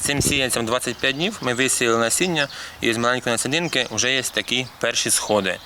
Цим сіянцям 25 днів ми висіяли насіння, і з маленької насадинки вже є такі перші сходи.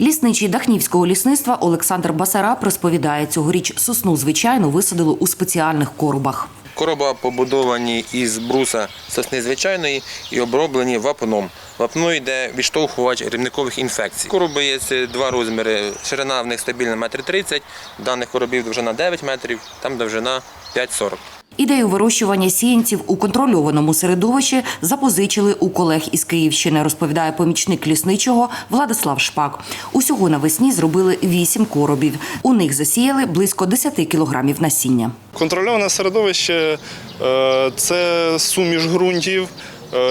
Лісничий Дахнівського лісництва Олександр Басараб розповідає, цьогоріч сосну звичайно висадили у спеціальних коробах. Короба побудовані із бруса сосни звичайної і оброблені вапном. Вапно йде відштовхувач рівникових інфекцій. Короби є два розміри. Ширина в них стабільна 1,30 м, даних коробів довжина 9 метрів, там довжина 5,40 Ідею вирощування сіянців у контрольованому середовищі запозичили у колег із Київщини, розповідає помічник лісничого Владислав Шпак. Усього навесні зробили вісім коробів. У них засіяли близько 10 кілограмів насіння. Контрольоване середовище е, це суміш ґрунтів,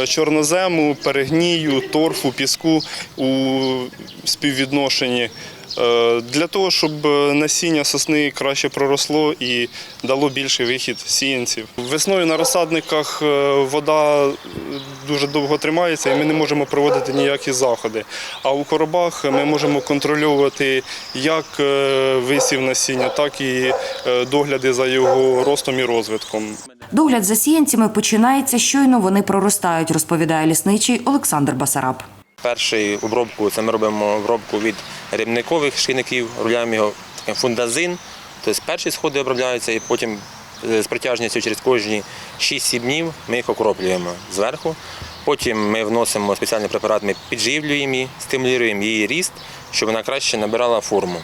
чорнозему, перегнію, торфу, піску у співвідношенні. Е, Для того, щоб насіння сосни краще проросло і дало більший вихід сіянців. Весною на розсадниках е, вода дуже довго тримається і ми не можемо проводити ніякі заходи. А у коробах ми можемо контрольовувати як е, висів насіння, так і е, догляди за його ростом і розвитком. Догляд за сіянцями починається щойно вони проростають, розповідає лісничий Олександр Басараб. Першу обробку це ми робимо обробку від рибникових шкідників, руляємо його фундазин. Тобто перші сходи обробляються і потім е, з протяжністю через кожні 6-7 днів ми їх окроплюємо зверху. Потім ми вносимо спеціальний препарат, ми підживлюємо її, стимулюємо її ріст, щоб вона краще набирала форму.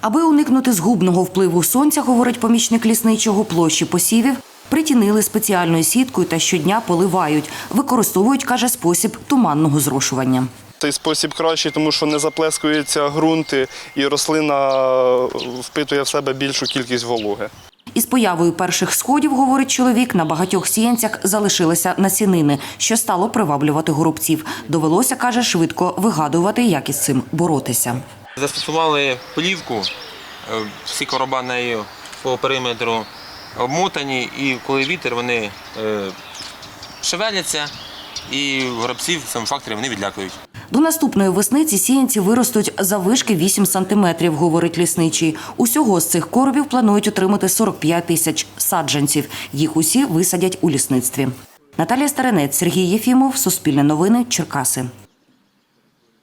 Аби уникнути згубного впливу сонця, говорить помічник лісничого, площі посівів притінили спеціальною сіткою та щодня поливають. Використовують, каже, спосіб туманного зрошування. Цей спосіб кращий, тому що не заплескуються ґрунти і рослина е, впитує в себе більшу кількість вологи. Із появою перших сходів, говорить чоловік, на багатьох сіянцях залишилися насінини, що стало приваблювати горобців. Довелося, каже, швидко вигадувати, як із цим боротися. Застосували плівку, е, всі короба нею по периметру обмотані, і коли вітер, вони е, шевеляться, і горобців в цьому факторі вони відлякують. До наступної весни ці сіянці виростуть за вишки 8 сантиметрів, говорить лісничий. Усього з цих коробів планують отримати 45 тисяч саджанців. Їх усі висадять у лісництві. Наталія Старинець, Сергій Єфімов, Суспільне новини, Черкаси.